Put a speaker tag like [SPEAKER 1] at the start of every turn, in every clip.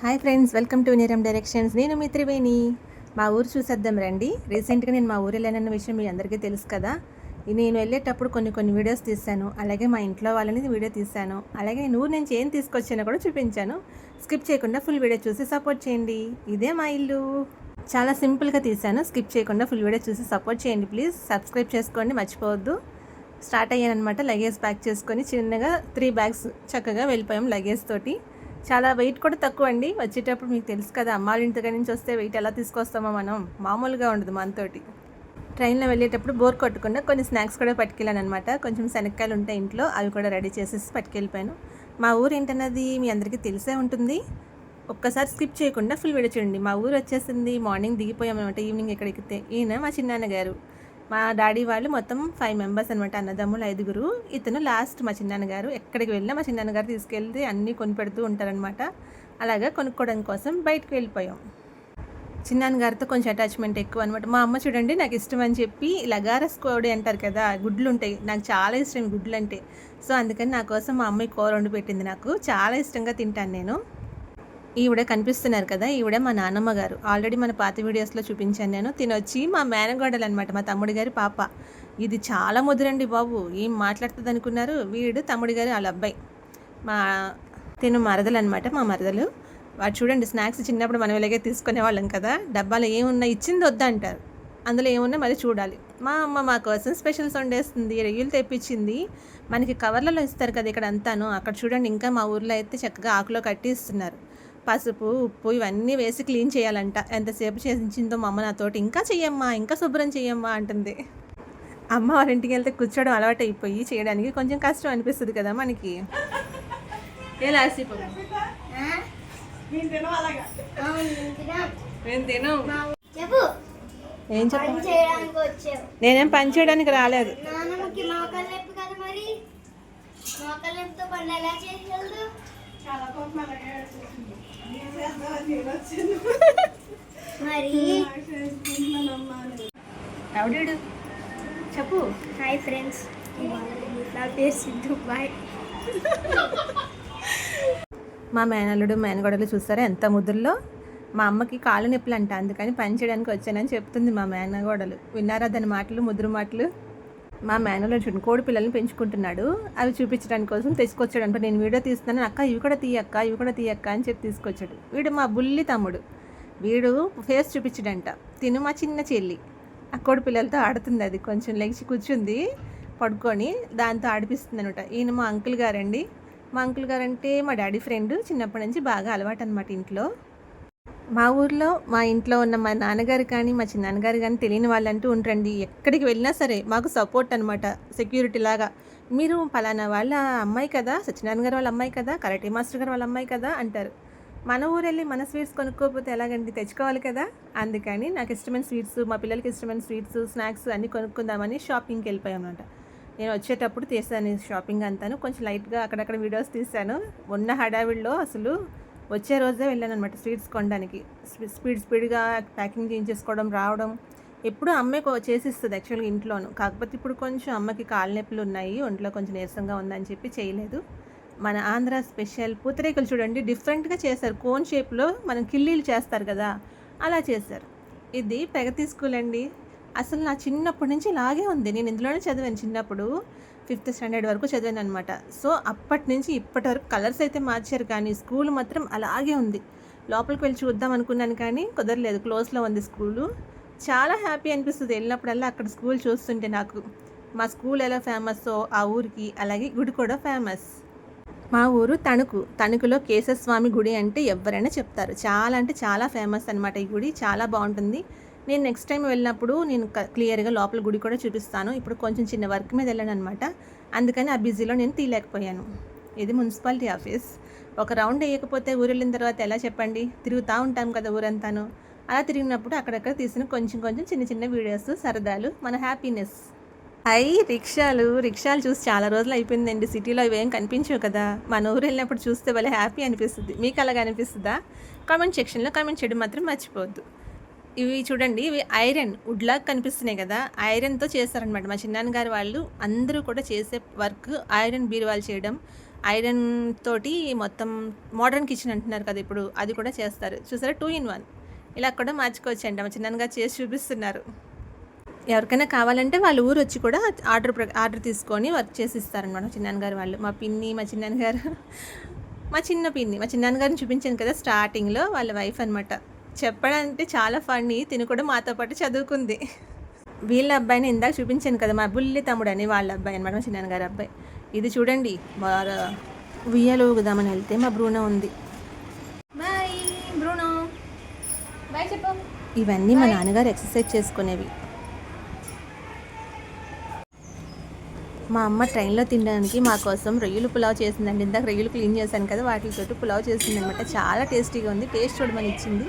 [SPEAKER 1] Hi friends welcome to Neeram directions. నేను మీ త్రివేణి. మా ఊరు చూసేద్దాం రండి. రీసెంట్గా నేను మా ఊరు వెళ్ళానన్న విషయం మీ అందరికీ తెలుసు కదా. నేను వెళ్ళేటప్పుడు కొన్ని కొన్ని వీడియోస్ తీశాను. అలాగే మా ఇంట్లో వాళ్ళని వీడియో తీశాను. అలాగే నేను ఊరు నుంచి ఏం తీసుకొచ్చానో కూడా చూపించాను. స్కిప్ చేయకుండా ఫుల్ వీడియో చూసి సపోర్ట్ చేయండి. ఇదే మా ఇల్లు. చాలా సింపుల్గా తీశాను. స్కిప్ చేయకుండా ఫుల్ వీడియో చూసి సపోర్ట్ చేయండి ప్లీజ్. సబ్స్క్రైబ్ చేసుకోండి మర్చిపోవద్దు. స్టార్ట్ అయ్యానమాట లగేజ్ ప్యాక్ చేసుకొని చిన్నగా త్రీ బ్యాగ్స్ చక్కగా వెళ్ళిపోయాం లగేజ్ తోటి. చాలా వెయిట్ కూడా తక్కువ అండి వచ్చేటప్పుడు మీకు తెలుసు కదా అమ్మాళ్ళ ఇంటి దగ్గర నుంచి వస్తే వెయిట్ ఎలా తీసుకొస్తామో మనం. మామూలుగా ఉండదు మనతోటి. ట్రైన్లో వెళ్ళేటప్పుడు బోర్ కొట్టకుండా కొన్ని స్నాక్స్ కూడా పట్టుకెళ్ళాను అనమాట కొంచెం శనక్కాయలు ఉంటాయి ఇంట్లో అవి కూడా రెడీ చేసేసి పట్టుకెళ్ళిపోయాను. మా ఊరు ఏంటన్నది మీ అందరికీ తెలిసే ఉంటుంది. ఒక్కసారి స్కిప్ చేయకుండా ఫుల్ విడచండి మా ఊరు వచ్చేసింది మార్నింగ్ దిగిపోయామన్నమాట ఈవినింగ్ ఇక్కడ ఎక్కితే ఈయన మా చిన్నాన్న గారు మా డాడీ వాళ్ళు మొత్తం ఫైవ్ మెంబర్స్ అనమాట అన్నదమ్ములు ఐదుగురు. ఇతను లాస్ట్ మా చిన్నాన్నగారు. ఎక్కడికి వెళ్ళినా మా చిన్నాన్నగారు తీసుకెళ్తే అన్నీ కొనిపెడుతూ ఉంటారనమాట అలాగా కొనుక్కోవడం కోసం బయటకు వెళ్ళిపోయాం. చిన్నాన్న గారితో కొంచెం అటాచ్మెంట్ ఎక్కువ అనమాట మా అమ్మ చూడండి నాకు ఇష్టం అని చెప్పి లగారస్ కోడి అంటారు కదా గుడ్లు ఉంటాయి. నాకు చాలా ఇష్టం గుడ్లు అంటే సో అందుకని నా కోసం మా అమ్మాయి కూర వండి పెట్టింది నాకు. చాలా ఇష్టంగా తింటాను నేను. ఈవిడ కనిపిస్తున్నారు కదా ఈవిడ మా నాన్నమ్మ గారు. ఆల్రెడీ మన పాత వీడియోస్లో చూపించాను నేను. తినొచ్చి మా మేనగోడలు అనమాట మా తమ్ముడి గారి పాప. ఇది చాలా ముదురండి బాబు. ఏం మాట్లాడుతుంది అనుకున్నారు? వీడు తమ్ముడి గారు వాళ్ళ అబ్బాయి. మా తిను మరదలు అనమాట మా మరదలు. వాడు చూడండి స్నాక్స్ చిన్నప్పుడు మనం ఇలాగే తీసుకునే వాళ్ళం కదా డబ్బాలో ఏమున్నా ఇచ్చింది వద్దంటారు అందులో ఏమున్నా మరి చూడాలి. మా అమ్మ మా కోసం స్పెషల్స్ వండేస్తుంది రొయ్యలు తెప్పించింది. మనకి కవర్లలో ఇస్తారు కదా ఇక్కడ అంతాను. అక్కడ చూడండి ఇంకా మా ఊర్లో అయితే చక్కగా ఆకులో కట్టి ఇస్తున్నారు పసుపు ఉప్పు ఇవన్నీ వేసి క్లీన్ చేయాలంట. ఎంతసేపు చేసిందో మా అమ్మ నాతోటి. ఇంకా చెయ్యమ్మా ఇంకా శుభ్రం చెయ్యమ్మా అంటుంది. అమ్మ వాళ్ళ ఇంటికి వెళ్తే కూర్చోవడం అలవాటు అయిపోయి చేయడానికి కొంచెం కష్టం అనిపిస్తుంది కదా మనకి.
[SPEAKER 2] చెప్పు.
[SPEAKER 1] ఏం చెప్ప నేనేం పని చేయడానికి రాలేదు.
[SPEAKER 2] నాన్నమ్మకి మోకాలు నొప్పి కదా మరి? మోకాలు నొప్పితో ఎలా
[SPEAKER 1] ఎవడీడు? చెప్పు.
[SPEAKER 2] Hi friends. నా పేరు సిద్ధు. బాయ్.
[SPEAKER 1] మా మేనల్లుడు మేనగొడలు చూస్తారా? ఎంత ముద్దుల్లో? మా అమ్మకి కాళ్ళు నొప్పులు అంట అందుకని పని చేయడానికి వచ్చానని చెప్తుంది మా మేనగోడలు. విన్నారా దాని మాటలు ముద్దురు మాటలు? మా మేనలో చూడండి కోడి పిల్లల్ని పెంచుకుంటున్నాడు. అవి చూపించడానికి కోసం తెచ్చుకొచ్చాడు అంటే నేను వీడియో తీస్తున్నాను. అక్క ఇవి కూడా తీయక్క ఇవి కూడా తీయక్క అని చెప్పి తీసుకొచ్చాడు. వీడు మా బుల్లి తమ్ముడు. వీడు ఫేస్ చూపించడంట. తిను మా చిన్న చెల్లి. ఆ కోడి పిల్లలతో ఆడుతుంది అది. కొంచెం లెగిచి కూర్చుంది పడుకొని దాంతో ఆడిపిస్తుంది అనమాట ఈయన మా అంకుల్ గారండి. మా అంకుల్ గారు అంటే మా డాడీ ఫ్రెండ్. చిన్నప్పటి నుంచి బాగా అలవాటు అనమాట ఇంట్లో. మా ఊర్లో మా ఇంట్లో ఉన్న మా నాన్నగారు కానీ మా చిన్నాన్నగారు కానీ తెలియని వాళ్ళంటూ ఉంటారండి ఎక్కడికి వెళ్ళినా సరే మాకు సపోర్ట్ అనమాట సెక్యూరిటీ లాగా. మీరు పలానా వాళ్ళ అమ్మాయి కదా సత్యనారాయణ గారు వాళ్ళ అమ్మాయి కదా కరాటే మాస్టర్ గారు వాళ్ళ అమ్మాయి కదా అంటారు. మన ఊరు వెళ్ళి మన స్వీట్స్ కొనుక్కోకపోతే ఎలాగండి? తెచ్చుకోవాలి కదా? అందుకని నాకు ఇష్టమైన స్వీట్స్ మా పిల్లలకి ఇష్టమైన స్వీట్స్ స్నాక్స్ అన్నీ కొనుక్కుందామని షాపింగ్కి వెళ్ళిపోయాం అనమాట నేను వచ్చేటప్పుడు తీసాను షాపింగ్ అంతాను. కొంచెం లైట్గా అక్కడక్కడ వీడియోస్ తీశాను ఉన్న హడావిడిలో అసలు వచ్చే రోజే వెళ్ళాను అనమాట స్వీట్స్ కొనడానికి. స్పీడ్ స్పీడ్గా ప్యాకింగ్ చేయించేసుకోవడం రావడం ఎప్పుడు అమ్మే చేసిస్తుంది యాక్చువల్గా ఇంట్లోను. కాకపోతే ఇప్పుడు కొంచెం అమ్మకి కాళ్ళ నొప్పులు ఉన్నాయి ఒంట్లో కొంచెం నీరసంగా ఉందని చెప్పి చేయలేదు. మన ఆంధ్ర స్పెషల్ పూతరేకులు చూడండి డిఫరెంట్గా చేశారు. కోన్ షేప్లో మనం కిల్లీలు చేస్తారు కదా అలా చేశారు. ఇది ప్రగతి స్కూల్ అండి అసలు నా చిన్నప్పటి నుంచి ఇలాగే ఉంది. నేను ఇందులోనే చదివాను చిన్నప్పుడు. ఫిఫ్త్ స్టాండర్డ్ వరకు చదివాను అనమాట సో అప్పటి నుంచి ఇప్పటి వరకు కలర్స్ అయితే మార్చారు కానీ స్కూల్ మాత్రం అలాగే ఉంది. లోపలికి వెళ్ళి చూద్దాం అనుకున్నాను కానీ కుదరలేదు. క్లోజ్లో ఉంది స్కూలు. చాలా హ్యాపీ అనిపిస్తుంది. వెళ్ళినప్పుడల్లా అక్కడ స్కూల్ చూస్తుంటే నాకు. మా స్కూల్ ఎలా ఫేమస్ ఆ ఊరికి అలాగే గుడి కూడా ఫేమస్. మా ఊరు తణుకు. తణుకులో కేశస్వామి గుడి అంటే ఎవరైనా చెప్తారు. చాలా అంటే చాలా ఫేమస్ అనమాట ఈ గుడి. చాలా బాగుంటుంది. నేను నెక్స్ట్ టైం వెళ్ళినప్పుడు నేను క్లియర్గా లోపల గుడి కూడా చూపిస్తాను. ఇప్పుడు కొంచెం చిన్న వర్క్ మీద వెళ్ళాను అనమాట అందుకని ఆ బిజీలో నేను తీయలేకపోయాను. ఇది మున్సిపాలిటీ ఆఫీస్ ఒక రౌండ్ వేయకపోతే ఊరు వెళ్ళిన తర్వాత ఎలా చెప్పండి? తిరుగుతూ ఉంటాం కదా ఊరంతాను. అలా తిరిగినప్పుడు అక్కడక్కడ తీసిన కొంచెం కొంచెం చిన్న చిన్న వీడియోస్ సరదాలు మన హ్యాపీనెస్ అయి రిక్షాలు. రిక్షాలు చూసి చాలా రోజులు అయిపోయిందండి. సిటీలో ఇవేం కనిపించవు కదా. మన ఊరు వెళ్ళినప్పుడు చూస్తే భలే హ్యాపీ అనిపిస్తుంది. మీకు అలాగ అనిపిస్తుందా? కామెంట్ సెక్షన్లో కామెంట్ చేయడం మాత్రం మర్చిపోవద్దు. ఇవి చూడండి ఇవి ఐరన్ వుడ్లా కనిపిస్తున్నాయి కదా. ఐరన్తో చేస్తారనమాట మా చిన్నాన్నగారు వాళ్ళు. అందరూ కూడా చేసే వర్క్ ఐరన్ బీరువాలు చేయడం. ఐరన్ తోటి మొత్తం మోడర్న్ కిచెన్ అంటున్నారు కదా ఇప్పుడు. అది కూడా చేస్తారు. చూసారా? టూ ఇన్ వన్ ఇలా కూడా మార్చుకోవచ్చండి మా చిన్నగా చేసి చూపిస్తున్నారు. ఎవరికైనా కావాలంటే వాళ్ళ ఊరు వచ్చి కూడా ఆర్డర్ ప్ర- ఆర్డర్ తీసుకొని వర్క్ చేసి ఇస్తారనమాట చిన్నాన్న గారు వాళ్ళు. మా పిన్ని మా చిన్నాన్నగారు మా చిన్న పిన్ని మా చిన్నాన్నగారిని చూపించాను కదా స్టార్టింగ్లో వాళ్ళ వైఫ్ అనమాట చెప్పడంటే చాలా ఫన్నీ. తిని కూడా మాతో పాటు చదువుకుంది. వీళ్ళ అబ్బాయిని ఇందాక చూపించాను కదా మా బుల్లి తమ్ముడు అని వాళ్ళ అబ్బాయి అనమాట చిన్నాన్న గారి అబ్బాయి. ఇది చూడండి ఉయ్యాలు ఊగుదామని వెళ్తే మా బ్రూనో ఉంది. బాయ్ బ్రూనో
[SPEAKER 2] బాయ్ చెప్పు.
[SPEAKER 1] ఇవన్నీ మా నాన్నగారు ఎక్సర్సైజ్ చేసుకునేవి. మా అమ్మ ట్రైన్లో తినడానికి మా కోసం రొయ్యలు పులావ్ చేసిందండి. ఇందాక రొయ్యలు క్లీన్ చేశాను కదా వాటితో పులావ్ చేసింది అనమాట చాలా టేస్టీగా ఉంది. టేస్ట్ చూడమని ఇచ్చింది.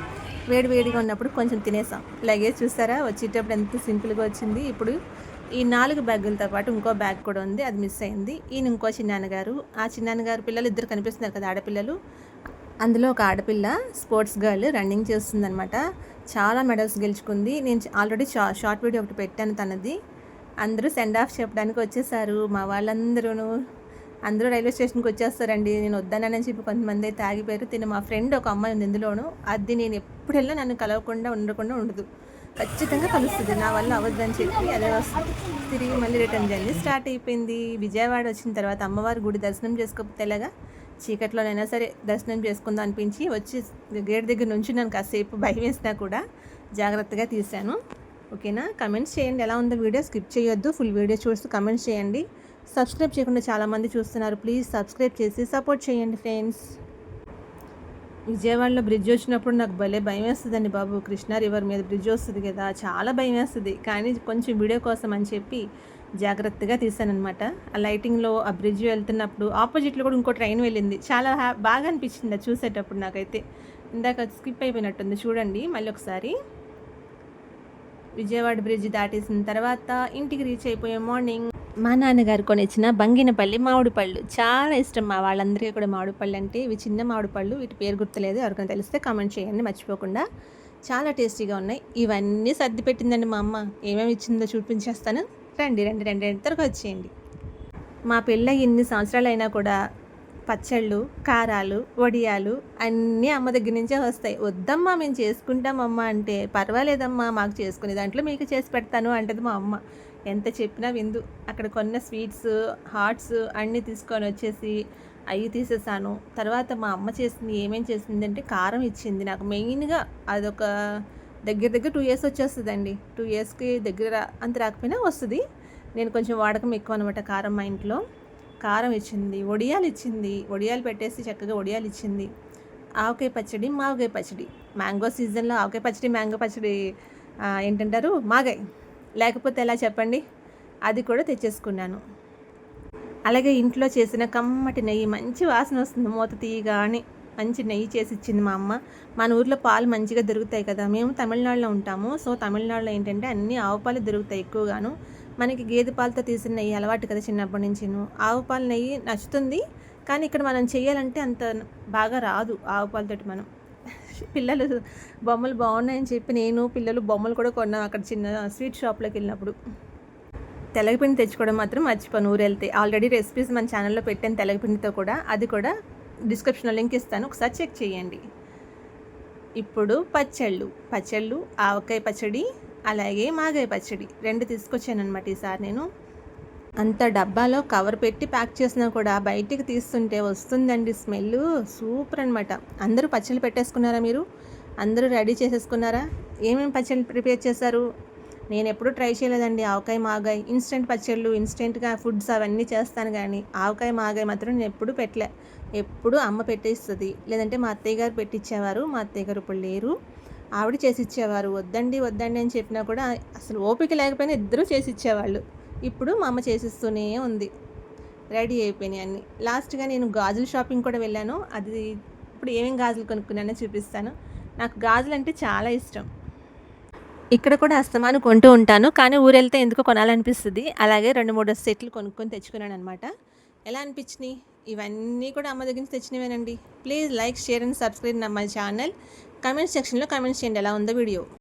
[SPEAKER 1] వేడి వేడిగా ఉన్నప్పుడు కొంచెం తినేసాం. లగేజ్ చూసారా? వచ్చేటప్పుడు ఎంత సింపుల్గా వచ్చింది. ఇప్పుడు ఈ నాలుగు బ్యాగులతో పాటు ఇంకో బ్యాగ్ కూడా ఉంది. అది మిస్ అయింది. ఈయన ఇంకో చిన్నాన్నగారు. ఆ చిన్నాన్నగారు పిల్లలు ఇద్దరు కనిపిస్తున్నారు కదా ఆడపిల్లలు. అందులో ఒక ఆడపిల్ల స్పోర్ట్స్ గర్ల్ రన్నింగ్ చేస్తుందనమాట చాలా మెడల్స్ గెలుచుకుంది. నేను ఆల్రెడీ షా షార్ట్ వీడియో ఒకటి పెట్టాను తనది. అందరూ సెండ్ ఆఫ్ చెప్పడానికి వచ్చేసారు. మా వాళ్ళందరూ అందరూ రైల్వే స్టేషన్కి వచ్చేస్తారండి. నేను వద్దానని చెప్పి కొంతమంది అయితే ఆగిపోయారు. తిని మా ఫ్రెండ్ ఒక అమ్మాయి ఉంది ఇందులోను. అది నేను ఎప్పుడు వెళ్ళినా నన్ను కలవకుండా ఉండకుండా ఉండదు. ఖచ్చితంగా కలుస్తుంది. నా వల్ల అవద్దని చెప్పి అదే వస్తుంది. తిరిగి మళ్ళీ రిటర్న్ జర్నీ స్టార్ట్ అయిపోయింది. విజయవాడ వచ్చిన తర్వాత అమ్మవారి గుడి దర్శనం చేసుకోకపోతే ఎలాగా? చీకట్లోనైనా సరే దర్శనం చేసుకుందాం అనిపించి వచ్చి గేట్ దగ్గర నుంచి నన్ను కాసేపు భయం వేసినా కూడా జాగ్రత్తగా తీశాను. ఓకేనా? కమెంట్స్ చేయండి. ఎలా ఉందో వీడియో స్కిప్ చేయొద్దు. ఫుల్ వీడియో చూస్తూ కమెంట్స్ చేయండి. సబ్స్క్రైబ్ చేయకుండా చాలామంది చూస్తున్నారు. ప్లీజ్ సబ్స్క్రైబ్ చేసి సపోర్ట్ చేయండి ఫ్రెండ్స్. విజయవాడలో బ్రిడ్జ్ వచ్చినప్పుడు నాకు భలే భయం వేస్తుందండి బాబు. కృష్ణా రివర్ మీద బ్రిడ్జ్ వస్తుంది కదా. చాలా భయం వేస్తుంది. కానీ కొంచెం వీడియో కోసం అని చెప్పి జాగ్రత్తగా తీసానమాట ఆ లైటింగ్లో ఆ బ్రిడ్జ్ వెళ్తున్నప్పుడు ఆపోజిట్లో కూడా ఇంకో ట్రైన్ వెళ్ళింది. చాలా హ్యా బాగా అనిపించింది అది చూసేటప్పుడు నాకైతే. ఇందాక స్కిప్ అయిపోయినట్టుంది. చూడండి మళ్ళీ ఒకసారి. విజయవాడ బ్రిడ్జ్ దాటేసిన తర్వాత ఇంటికి రీచ్ అయిపోయాం మార్నింగ్. మా నాన్నగారు కొనిచ్చిన బంగినపల్లి మామిడి పళ్ళు చాలా ఇష్టం మా వాళ్ళందరికీ కూడా మామిడి పళ్ళు అంటే ఇవి చిన్న మామిడి పళ్ళు వీటి పేరు గుర్తులేదు ఎవరికైనా తెలిస్తే కామెంట్ చేయండి మర్చిపోకుండా. చాలా టేస్టీగా ఉన్నాయి. ఇవన్నీ సర్ది పెట్టిందండి మా అమ్మ. ఏమేమి ఇచ్చిందో చూపించేస్తాను. రండి రండి రెండు రెండు. త్వరగా వచ్చేయండి. మా పిల్ల ఎన్ని సంవత్సరాలు అయినా కూడా పచ్చళ్ళు కారాలు వడియాలు అన్నీ అమ్మ దగ్గర నుంచే వస్తాయి. వద్దమ్మా మేము చేసుకుంటామమ్మా అంటే పర్వాలేదమ్మా మాకు చేసుకునే దాంట్లో మీకు చేసి పెడతాను అంటది మా అమ్మ. ఎంత చెప్పినా విందు. అక్కడ కొన్న స్వీట్స్ హాట్స్ అన్నీ తీసుకొని వచ్చేసి అవి తీసేసాను. తర్వాత మా అమ్మ చేసింది ఏమేం చేసిందంటే కారం ఇచ్చింది. నాకు మెయిన్గా అదొక దగ్గర దగ్గర టూ ఇయర్స్ వచ్చేస్తుందండి. టూ ఇయర్స్కి దగ్గర అంత రాకపోయినా వస్తుంది. నేను కొంచెం వాడకం ఎక్కువ అనమాట కారం మా ఇంట్లో. కారం ఇచ్చింది వడియాలు ఇచ్చింది. వడియాలు పెట్టేసి చక్కగా వడియాలు ఇచ్చింది. ఆవకాయ పచ్చడి మావకాయ పచ్చడి. మ్యాంగో సీజన్లో ఆవకాయ పచ్చడి మ్యాంగో పచ్చడి ఏంటంటారు? మాగాయ్. లేకపోతే ఎలా చెప్పండి? అది కూడా తెచ్చేసుకున్నాను. అలాగే ఇంట్లో చేసిన కమ్మటి నెయ్యి మంచి వాసన వస్తుంది మూత తీయగానే. మంచి నెయ్యి చేసి ఇచ్చింది మా అమ్మ. మన ఊర్లో పాలు మంచిగా దొరుకుతాయి కదా మేము తమిళనాడులో ఉంటాము. సో తమిళనాడులో ఏంటంటే అన్ని ఆవు పాలు దొరుకుతాయి ఎక్కువగాను. మనకి గేదె పాలతో తీసిన నెయ్యి అలవాటు కదా చిన్నప్పటి నుంచి ఆవు పాలు నెయ్యి నచ్చుతుంది కానీ ఇక్కడ మనం చేయాలంటే అంత బాగా రాదు ఆవు పాలతోటి మనం. పిల్లలు బొమ్మలు బాగున్నాయని చెప్పి నేను పిల్లలు బొమ్మలు కూడా కొన్నాం అక్కడ చిన్న స్వీట్ షాప్లోకి వెళ్ళినప్పుడు. తెలగపిండి తెచ్చుకోవడం మాత్రం మర్చిపోను ఊరు వెళ్తే ఆల్రెడీ రెసిపీస్ మన ఛానల్లో పెట్టాను తెలగపిండితో కూడా. అది కూడా డిస్క్రిప్షన్లో లింక్ ఇస్తాను. ఒకసారి చెక్ చేయండి. ఇప్పుడు పచ్చళ్ళు. పచ్చళ్ళు ఆవకాయ పచ్చడి అలాగే మాగాయ పచ్చడి. రెండు తీసుకొచ్చాను అనమాట ఈసారి నేను. అంత డబ్బాలో కవర్ పెట్టి ప్యాక్ చేసినా కూడా బయటికి తీస్తుంటే వస్తుందండి స్మెల్ సూపర్ అనమాట అందరూ పచ్చళ్ళు పెట్టేసుకున్నారా మీరు? అందరూ రెడీ చేసేసుకున్నారా? ఏమేమి పచ్చళ్ళు ప్రిపేర్ చేశారు? నేను ఎప్పుడూ ట్రై చేయలేదండి. ఆవకాయ మాగాయ ఇన్స్టెంట్ పచ్చళ్ళు ఇన్స్టెంట్గా ఫుడ్స్ అవన్నీ చేస్తాను కానీ ఆవకాయ మాగాయ మాత్రం నేను ఎప్పుడూ పెట్టలే. ఎప్పుడు అమ్మ పెట్టేస్తుంది. లేదంటే మా అత్తయ్య గారు పెట్టించేవారు మా అత్తయ్య గారు ఇప్పుడు లేరు. ఆవిడ చేసి ఇచ్చేవారు వద్దండి వద్దండి అని చెప్పినా కూడా అసలు ఓపిక లేకపోయినా ఇద్దరూ చేసి ఇచ్చేవాళ్ళు ఇప్పుడు మా అమ్మ చేసిస్తూనే ఉంది. రెడీ అయిపోయినాయి అన్నీ. లాస్ట్గా నేను గాజుల షాపింగ్ కూడా వెళ్ళాను. అది ఇప్పుడు ఏమేమి గాజులు కొనుక్కున్నానో చూపిస్తాను. నాకు గాజులు అంటే చాలా ఇష్టం. ఇక్కడ కూడా అస్తమాను కొంటూ ఉంటాను. కానీ ఊరెళ్తే ఎందుకో కొనాలనిపిస్తుంది. అలాగే రెండు మూడు సెట్లు కొనుక్కొని తెచ్చుకున్నాను అనమాట ఎలా అనిపించినాయి? ఇవన్నీ కూడా అమ్మ దగ్గర నుంచి తెచ్చినవేనండి. Please like share and subscribe నా మై ఛానల్. కమెంట్ సెక్షన్లో కమెంట్స్ చేయండి. ఎలా ఉందో వీడియో.